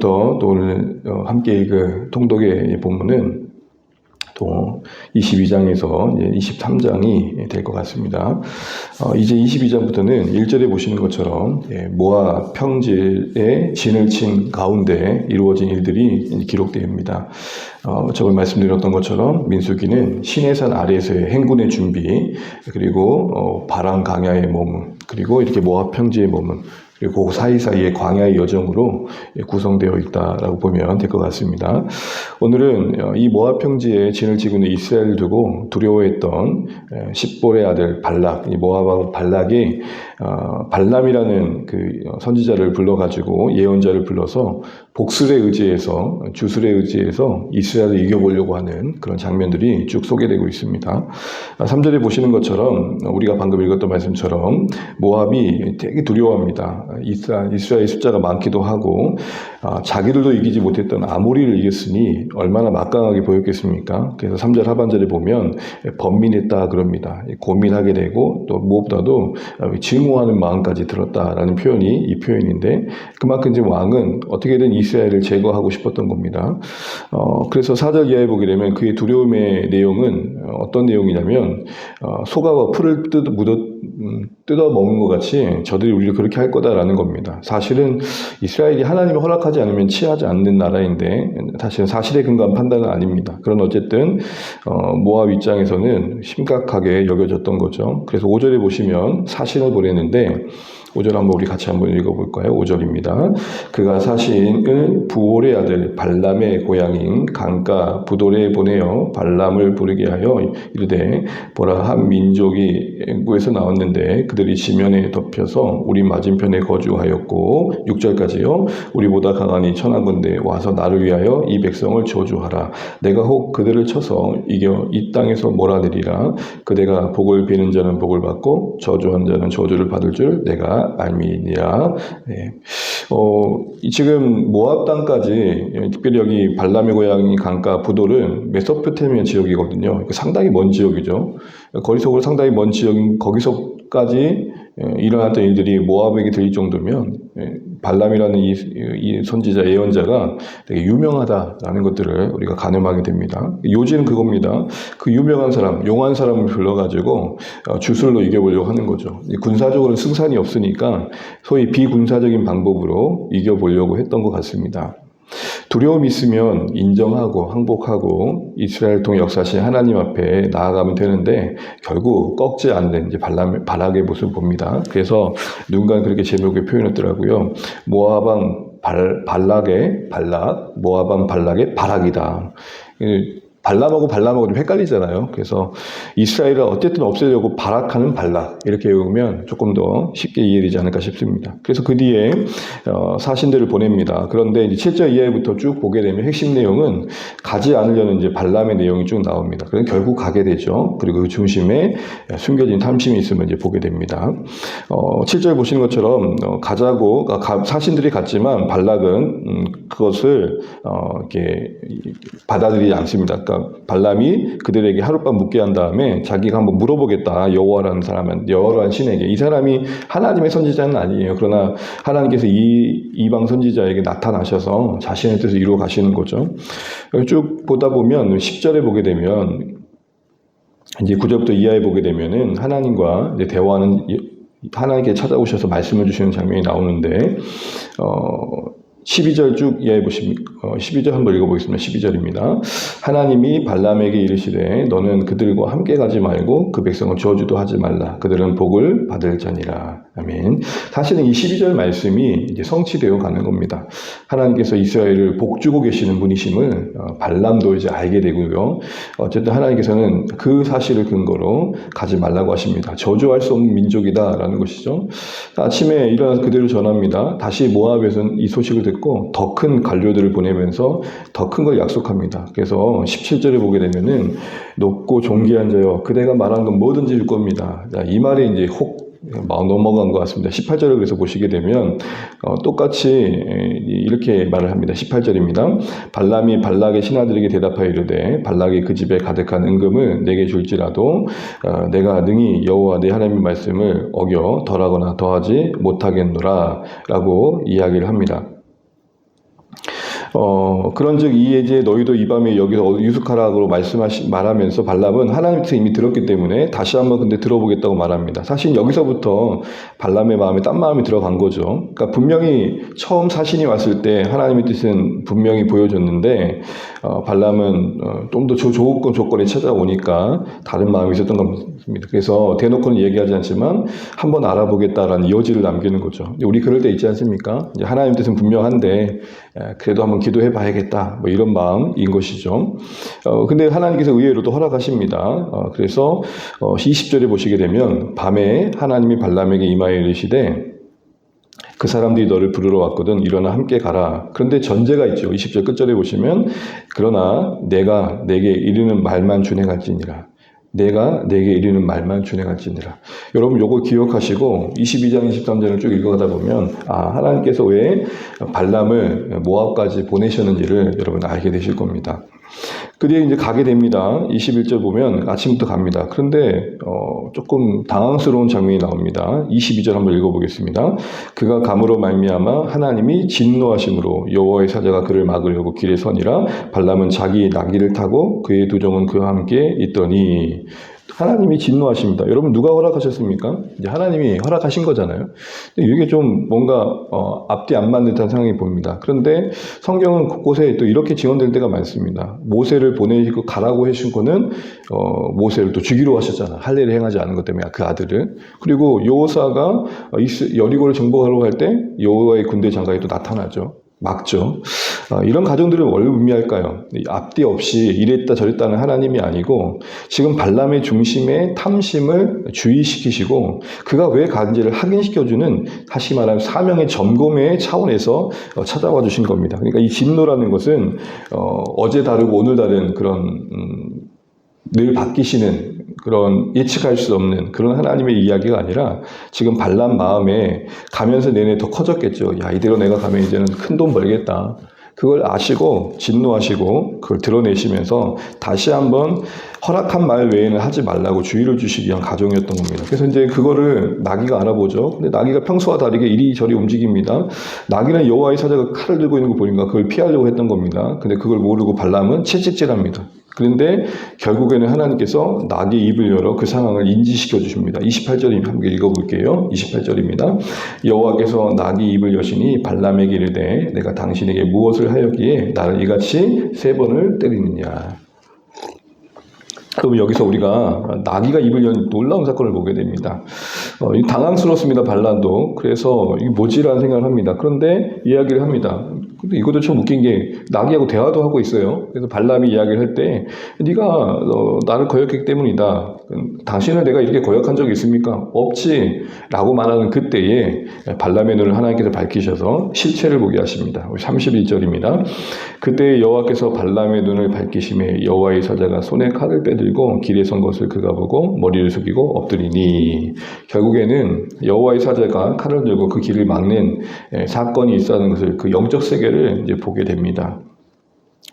지금부터 또 오늘 어, 함께 그 통독의 본문은 또 22장에서 이제 23장이 될 것 같습니다. 어, 이제 22장부터는 1절에 보시는 것처럼 예, 모아 평지의 진을 친 가운데 이루어진 일들이 기록됩니다. 어, 저번 말씀드렸던 것처럼 민수기는 시내산 아래에서의 행군의 준비 그리고 어, 바람 강야의 몸 그리고 이렇게 모아 평지의 몸은 그리고 그 사이사이의 광야의 여정으로 구성되어 있다라고 보면 될 것 같습니다. 오늘은 어, 이 모압 평지에 진을 치고 있는 이스라엘을 두고 두려워했던 에, 십볼의 아들 발락, 이 모압 발락이 어, 발람이라는 그 선지자를 불러가지고 예언자를 불러서 복술에 의지해서 주술에 의지해서 이스라엘을 이겨보려고 하는 그런 장면들이 쭉 소개되고 있습니다. 3절에 보시는 것처럼 우리가 방금 읽었던 말씀처럼 모압이 되게 두려워합니다. 이스라엘, 숫자가 많기도 하고 아, 자기들도 이기지 못했던 아모리를 이겼으니 얼마나 막강하게 보였겠습니까? 그래서 3절 하반절에 보면 번민했다 그럽니다. 고민하게 되고 또 무엇보다도 증오 하는 마음까지 들었다라는 표현이 이 표현인데 그만큼 이제 왕은 어떻게든 이스라엘을 제거하고 싶었던 겁니다. 어, 그래서 4절 이하에 보게 되면 그의 두려움의 내용은 어떤 내용이냐면 어, 소가와 풀을 뜯, 묻어, 음, 뜯어 먹은 것 같이 저들이 우리를 그렇게 할 거다라는 겁니다. 사실은 이스라엘이 하나님이 허락하지 않으면 취하지 않는 나라인데 사실은 사실에 근거한 판단은 아닙니다. 그런 어쨌든 어, 모압 입장에서는 심각하게 여겨졌던 거죠. 그래서 5절에 보시면 사신을 보내는 데 5절 한번 우리 같이 한번 읽어볼까요? 5절입니다. 그가 사신을 부올의 아들 발람의 고향인 강가 부돌에 보내어 발람을 부르게 하여 이르되 보라 한 민족이 애구에서 나왔는데 그들이 지면에 덮여서 우리 맞은편에 거주하였고 6절까지요. 우리보다 강하니 천하군데 와서 나를 위하여 이 백성을 저주하라. 내가 혹 그들을 쳐서 이겨 이 땅에서 몰아내리라. 그대가 복을 비는 자는 복을 받고 저주한 자는 저주를 받을 줄 내가 알미니라. 네. 어, 지금 모압 땅까지 특별히 여기 발람의 고향이 강가 부돌은 메소포타미아 지역이거든요. 상당히 먼 지역이죠. 거리속으로 상당히 먼 지역인 거기서까지 일어났던 일들이 모압에게 들릴 정도면 발람이라는 이, 이 선지자 예언자가 되게 유명하다라는 것들을 우리가 가늠하게 됩니다. 요지는 그겁니다. 그 유명한 사람, 용한 사람을 불러가지고 어, 주술로 이겨보려고 하는 거죠. 군사적으로 승산이 없으니까 소위 비군사적인 방법으로 이겨보려고 했던 것 같습니다. 두려움이 있으면 인정하고 항복하고 이스라엘 통 역사신 하나님 앞에 나아가면 되는데 결국 꺾지 않는 이제 발람, 발악의 모습을 봅니다. 그래서 누군가 그렇게 제목에 표현했더라고요. 모아방 발, 발락의 발락, 모아방 발락의 발악이다. 발람하고 발람하고 좀 헷갈리잖아요. 그래서 이스라엘을 어쨌든 없애려고 발악하는 발락 이렇게 외우면 조금 더 쉽게 이해되지 않을까 싶습니다. 그래서 그 뒤에 어, 사신들을 보냅니다. 그런데 이제 7절 이하부터 쭉 보게 되면 핵심 내용은 가지 않으려는 이제 발람의 내용이 쭉 나옵니다. 그럼 결국 가게 되죠. 그리고 그 중심에 숨겨진 탐심이 있으면 이제 보게 됩니다. 어, 7절 보시는 것처럼 어, 가자고 가, 사신들이 갔지만 발락은 음, 그것을 어, 이렇게 받아들이지 않습니다. 그러니까 발람이 그들에게 하룻밤 묵게 한 다음에 자기가 한번 물어보겠다 여호와라는 사람은 여호와라는 신에게 이 사람이 하나님의 선지자는 아니에요. 그러나 하나님께서 이 이방 선지자에게 나타나셔서 자신의 뜻을 이루어 가시는 거죠. 쭉 보다 보면 10절에 보게 되면 이제 9절부터 이하에 보게 되면은 하나님과 대화하는 하나님께 찾아오셔서 말씀을 주시는 장면이 나오는데 어 12절 쭉 이해해 어, 12절 한번 읽어보겠습니다. 12절입니다. 하나님이 발람에게 이르시되 너는 그들과 함께 가지 말고 그 백성을 저주도 하지 말라. 그들은 복을 받을 자니라. 아멘. 사실은 이 12절 말씀이 이제 성취되어 가는 겁니다. 하나님께서 이스라엘을 복주고 계시는 분이심을 어, 발람도 이제 알게 되고요. 어쨌든 하나님께서는 그 사실을 근거로 가지 말라고 하십니다. 저주할 수 없는 민족이다라는 것이죠. 아침에 일어나서 그대로 전합니다. 다시 모압에서는 이 소식을 듣고 더 큰 관료들을 보내면서 더 큰 걸 약속합니다. 그래서 17절에 보게 되면은 높고 존귀한 자여 그대가 말한 건 뭐든지 줄 겁니다. 자, 이 말이 이제 혹 넘어간 것 같습니다. 18절을 그래서 보시게 되면 어, 똑같이 이렇게 말을 합니다. 18절입니다. 발람이 발락의 신하들에게 대답하여 이르되 발락이 그 집에 가득한 은금을 내게 줄지라도 어, 내가 능히 여호와 내 하나님의 말씀을 어겨 덜하거나 더하지 못하겠노라 라고 이야기를 합니다. 어, 그런즉 이에제 너희도 이 밤에 여기서 유숙하라고 말씀하시 말하면서 발람은 하나님께서 이미 들었기 때문에 다시 한번 근데 들어보겠다고 말합니다. 사실 여기서부터 발람의 마음에 딴 마음이 들어간 거죠. 그러니까 분명히 처음 사신이 왔을 때 하나님의 뜻은 분명히 보여줬는데 어, 발람은 어, 좀더 좋은 조건이 찾아오니까 다른 마음이 있었던 겁니다. 그래서 대놓고는 얘기하지 않지만 한번 알아보겠다라는 여지를 남기는 거죠. 우리 그럴 때 있지 않습니까? 하나님 뜻은 분명한데 에, 그래도 한번 기도해 봐야겠다. 뭐 이런 마음인 것이죠. 어, 근데 하나님께서 의외로도 허락하십니다. 어, 그래서 어, 20절에 보시게 되면 밤에 하나님이 발람에게 임하여 이르시되 그 사람들이 너를 부르러 왔거든 일어나 함께 가라. 그런데 전제가 있죠. 20절 끝절에 보시면 그러나 내가 내게 이르는 말만 준행할지니라. 내가 내게 이르는 말만 준행할지니라. 여러분 요거 기억하시고 22장 23절을 쭉 읽어가다 보면 아 하나님께서 왜 발람을 모압까지 보내셨는지를 여러분 알게 되실 겁니다. 그 뒤에 이제 가게 됩니다. 21절 보면 아침부터 갑니다. 그런데 어, 조금 당황스러운 장면이 나옵니다. 22절 한번 읽어보겠습니다. 그가 감으로 말미암아 하나님이 진노하심으로 여호와의 사자가 그를 막으려고 길에 서니라 발람은 자기 나귀를 타고 그의 두 종은 그와 함께 있더니 하나님이 진노하십니다. 여러분 누가 허락하셨습니까? 이제 하나님이 허락하신 거잖아요. 근데 이게 좀 뭔가 어, 앞뒤 안 맞는 듯한 상황이 보입니다. 그런데 성경은 곳곳에 또 이렇게 지원될 때가 많습니다. 모세를 보내고 가라고 해준 거는 어, 모세를 또 죽이로 하셨잖아. 할례를 행하지 않은 것 때문에 그 아들을. 그리고 요사가 여리고를 정복하러 갈 때 여호와의 군대 장관이 또 나타나죠. 막죠. 어, 이런 가정들은 뭘 의미할까요? 앞뒤 없이 이랬다 저랬다는 하나님이 아니고 지금 발람의 중심에 탐심을 주의시키시고 그가 왜 간지를 확인시켜주는 다시 말하면 사명의 점검의 차원에서 어, 찾아와 주신 겁니다. 그러니까 이 진노라는 것은 어, 제 다르고 오늘 다른 그런 음, 늘 바뀌시는 그런 예측할 수 없는 그런 하나님의 이야기가 아니라 지금 발람 마음에 가면서 내내 더 커졌겠죠. 야, 이대로 내가 가면 이제는 큰 돈 벌겠다. 그걸 아시고 진노하시고 그걸 드러내시면서 다시 한번 허락한 말 외에는 하지 말라고 주의를 주시기 위한 가정이었던 겁니다. 그래서 이제 그거를 나귀가 알아보죠. 근데 나귀가 평소와 다르게 이리저리 움직입니다. 나귀는 여호와의 사자가 칼을 들고 있는 거 보니까 그걸 피하려고 했던 겁니다. 근데 그걸 모르고 발람은 채찍질합니다. 그런데 결국에는 하나님께서 낙의 입을 열어 그 상황을 인지시켜 주십니다. 28절입니다. 함께 읽어볼게요. 28절입니다. 여호와께서 낙의 입을 여시니 발람에게 이르되 내가 당신에게 무엇을 하였기에 나를 이같이 세 번을 때리느냐. 그럼 여기서 우리가 나귀가 입을 연 놀라운 사건을 보게 됩니다. 어, 당황스럽습니다, 발란도. 그래서 이게 뭐지라는 생각을 합니다. 그런데 이야기를 합니다. 근데 이것도 참 웃긴 게 나귀하고 대화도 하고 있어요. 그래서 발람이 이야기를 할 때 네가 어, 나를 거역했기 때문이다. 당신을 내가 이렇게 거역한 적이 있습니까? 없지. 라고 말하는 그때에 발람의 눈을 하나님께서 밝히셔서 실체를 보게 하십니다. 31절입니다. 그때 여호와께서 발람의 눈을 밝히심에 여호와의 사자가 손에 칼을 빼들고 길에 선 것을 그가 보고 머리를 숙이고 엎드리니 결국에는 여호와의 사자가 칼을 들고 그 길을 막는 사건이 있었는 것을 그 영적 세계 를 이제 보게 됩니다.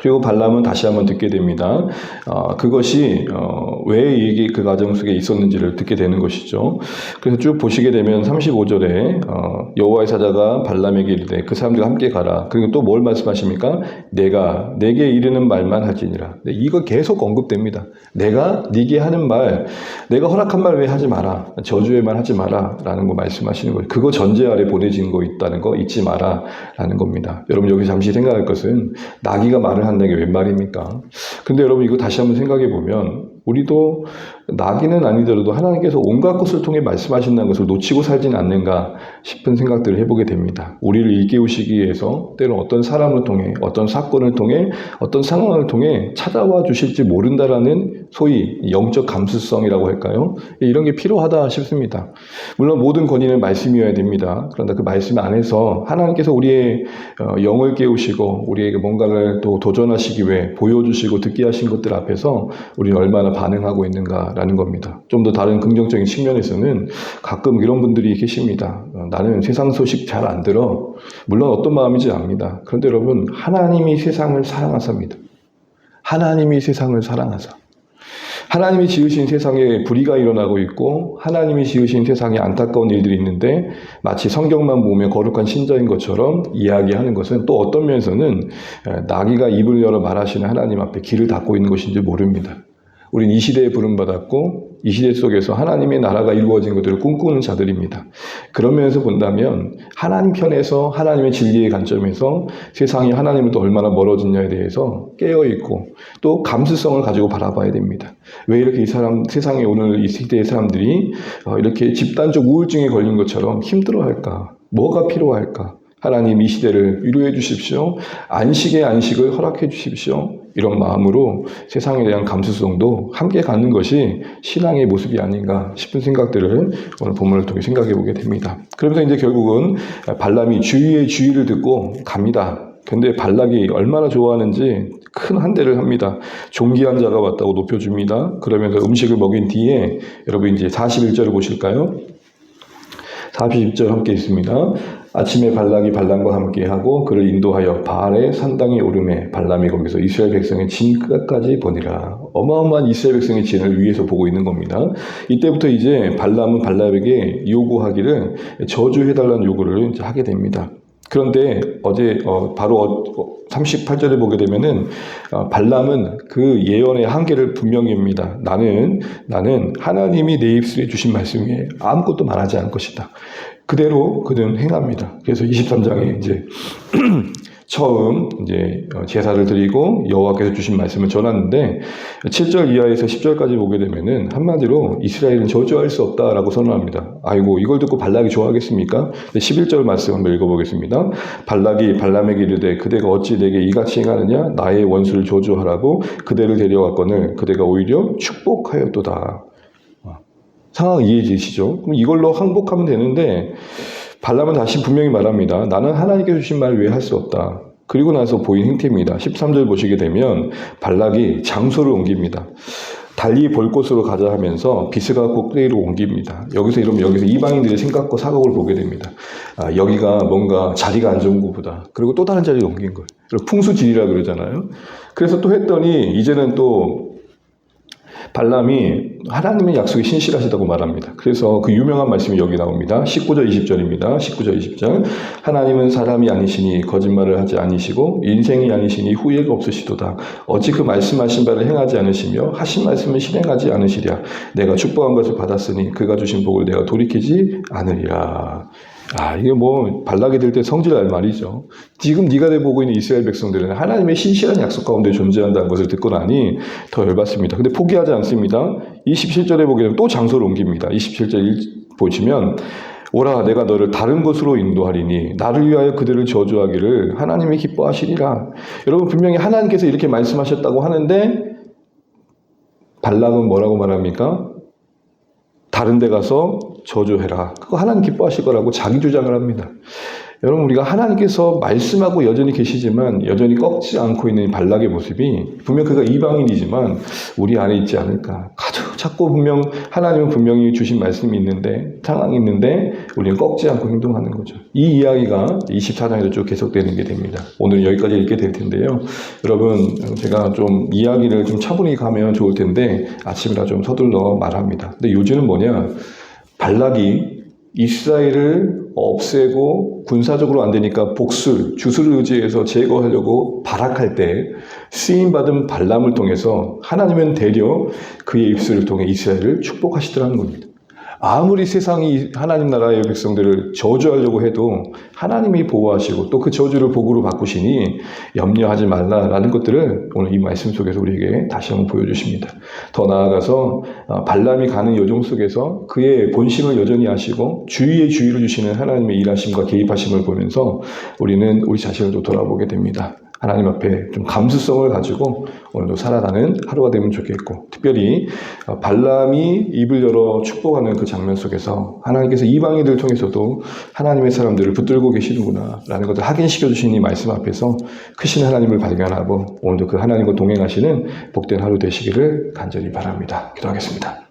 그리고 발람은 다시 한번 듣게 됩니다. 어, 그것이 어, 왜 이게 그 가정 속에 있었는지를 듣게 되는 것이죠. 그래서 쭉 보시게 되면 35절에 어, 여호와의 사자가 발람에게 이르되 그 사람들과 함께 가라. 그리고 또 뭘 말씀하십니까? 내가 내게 이르는 말만 할지니라. 네, 이거 계속 언급됩니다. 내가 네게 하는 말, 내가 허락한 말 왜 하지 마라. 저주의 말 하지 마라라는 거 말씀하시는 거예요. 그거 전제 아래 보내진 거 있다는 거 잊지 마라라는 겁니다. 여러분 여기 잠시 생각할 것은 나귀가 말을 한다는 게 웬 말입니까? 근데 여러분 이거 다시 한번 생각해 보면 우리도 나기는 아니더라도 하나님께서 온갖 것을 통해 말씀하신다는 것을 놓치고 살지는 않는가 싶은 생각들을 해보게 됩니다. 우리를 일깨우시기 위해서 때로 어떤 사람을 통해 어떤 사건을 통해 어떤 상황을 통해 찾아와 주실지 모른다라는 소위 영적 감수성이라고 할까요? 이런 게 필요하다 싶습니다. 물론 모든 권위는 말씀이어야 됩니다. 그런데 그 말씀 안에서 하나님께서 우리의 어, 영을 깨우시고 우리에게 뭔가를 또 도전하시기 위해 보여주시고 듣게 하신 것들 앞에서 우리는 얼마나 반응하고 있는가라는 겁니다. 좀 더 다른 긍정적인 측면에서는 가끔 이런 분들이 계십니다. 어, 나는 세상 소식 잘 안 들어. 물론 어떤 마음인지 압니다. 그런데 여러분, 하나님이 세상을 사랑하십니다. 하나님이 세상을 사랑하사. 하나님이 지으신 세상에 불의가 일어나고 있고 하나님이 지으신 세상에 안타까운 일들이 있는데 마치 성경만 보면 거룩한 신자인 것처럼 이야기하는 것은 또 어떤 면에서는 나귀가 입을 열어 말하시는 하나님 앞에 길을 닫고 있는 것인지 모릅니다. 우린 이 시대에 부름받았고 이 시대 속에서 하나님의 나라가 이루어진 것들을 꿈꾸는 자들입니다. 그런 면에서 본다면 하나님 편에서 하나님의 진리의 관점에서 세상이 하나님으로부터 얼마나 멀어졌냐에 대해서 깨어 있고 또 감수성을 가지고 바라봐야 됩니다. 왜 이렇게 이 사람 세상에 오늘 이 시대의 사람들이 어, 이렇게 집단적 우울증에 걸린 것처럼 힘들어할까? 뭐가 필요할까? 하나님 이 시대를 위로해 주십시오. 안식의 안식을 허락해 주십시오. 이런 마음으로 세상에 대한 감수성도 함께 갖는 것이 신앙의 모습이 아닌가 싶은 생각들을 오늘 본문을 통해 생각해 보게 됩니다. 그러면서 이제 결국은 발람이 주위의 주의를 듣고 갑니다. 근데 발락이 얼마나 좋아하는지 큰 한 대를 합니다. 종기한 자가 왔다고 높여줍니다. 그러면서 음식을 먹인 뒤에 여러분 이제 41절을 보실까요? 41절 함께 있습니다. 아침에 발락이 발람과 함께하고 그를 인도하여 바알의 산당에 오름에 발람이 거기서 이스라엘 백성의 진까지 보니라. 어마어마한 이스라엘 백성의 진을 위에서 보고 있는 겁니다. 이때부터 이제 발람은 발람에게 요구하기를 저주해달라는 요구를 하게 됩니다. 그런데 어제 어, 바로 38절에 보게 되면은 어, 발람은 그 예언의 한계를 분명히 합니다. 나는 나는 하나님이 내 입술에 주신 말씀에 아무것도 말하지 않을 것이다. 그대로 그는 행합니다. 그래서 23장에 이제 처음 이제 어, 제사를 드리고 여호와께서 주신 말씀을 전하는데 7절 이하에서 10절까지 보게 되면은 한마디로 이스라엘은 저주할 수 없다라고 선언합니다. 아이고 이걸 듣고 발락이 좋아하겠습니까? 11절 말씀 한번 읽어보겠습니다. 발락이 발람에게 이르되 그대가 어찌 내게 이같이 행하느냐 나의 원수를 저주하라고 그대를 데려왔거늘 그대가 오히려 축복하였도다. 어, 상황 이해되시죠? 그럼 이걸로 항복하면 되는데 발람은 다시 분명히 말합니다. 나는 하나님께 주신 말을 왜할수 없다. 그리고 나서 보인 행태입니다. 13절 보시게 되면 발락이 장소를 옮깁니다. 달리 볼 곳으로 가자 하면서 비스가 꼭대기로 옮깁니다. 여기서 이러면 여기서 이방인들의 생각과 사각을 보게 됩니다. 아, 여기가 뭔가 자리가 안 좋은 것보다 그리고 또 다른 자리로 옮긴 거예요. 풍수지리라 그러잖아요. 그래서 또 했더니 이제는 또 발람이 하나님의 약속이 신실하시다고 말합니다. 그래서 그 유명한 말씀이 여기 나옵니다. 19절 20절입니다. 19절 20절. 하나님은 사람이 아니시니 거짓말을 하지 아니시고 인생이 아니시니 후회가 없으시도다. 어찌 그 말씀하신 바를 행하지 않으시며 하신 말씀을 실행하지 않으시랴. 내가 축복한 것을 받았으니 그가 주신 복을 내가 돌이키지 않으리라. 아, 이게 뭐 발락이 될 때 성질날 말이죠. 지금 네가 내보고 있는 이스라엘 백성들은 하나님의 신실한 약속 가운데 존재한다는 것을 듣고 나니 더 열받습니다. 근데 포기하지 않습니다. 27절에 보게 되면 또 장소를 옮깁니다. 27절 보시면 오라 내가 너를 다른 곳으로 인도하리니 나를 위하여 그들을 저주하기를 하나님이 기뻐하시리라. 여러분 분명히 하나님께서 이렇게 말씀하셨다고 하는데 발락은 뭐라고 말합니까? 다른 데 가서 저주해라. 그거 하나님 기뻐하실 거라고 자기 주장을 합니다. 여러분 우리가 하나님께서 말씀하고 여전히 계시지만 여전히 꺾지 않고 있는 발락의 모습이 분명 그가 이방인이지만 우리 안에 있지 않을까. 찾고 분명 하나님은 분명히 주신 말씀이 있는데 상황이 있는데 우리는 꺾지 않고 행동하는 거죠. 이 이야기가 24장에도 쭉 계속되는 게 됩니다. 오늘 여기까지 읽게 될 텐데요. 여러분 제가 좀 이야기를 좀 차분히 가면 좋을 텐데 아침이라 좀 서둘러 말합니다. 근데 요즘은 뭐냐? 발락이 이스라엘을 없애고 군사적으로 안 되니까 복술, 주술을 의지해서 제거하려고 발악할 때 쓰임받은 발람을 통해서 하나님은 대려 그의 입술을 통해 이스라엘을 축복하시더라는 겁니다. 아무리 세상이 하나님 나라의 백성들을 저주하려고 해도 하나님이 보호하시고 또 그 저주를 복으로 바꾸시니 염려하지 말라라는 것들을 오늘 이 말씀 속에서 우리에게 다시 한번 보여주십니다. 더 나아가서 어, 발람이 가는 여정 속에서 그의 본심을 여전히 아시고 주위의 주의를 주시는 하나님의 일하심과 개입하심을 보면서 우리는 우리 자신을 또 돌아보게 됩니다. 하나님 앞에 좀 감수성을 가지고 오늘도 살아가는 하루가 되면 좋겠고 특별히 어, 발람이 입을 열어 축복하는 그 장면 속에서 하나님께서 이방인들을 통해서도 하나님의 사람들을 붙들고 계시는구나 라는 것을 확인시켜 주신 이 말씀 앞에서 크신 하나님을 발견하고 오늘도 그 하나님과 동행하시는 복된 하루 되시기를 간절히 바랍니다. 기도하겠습니다.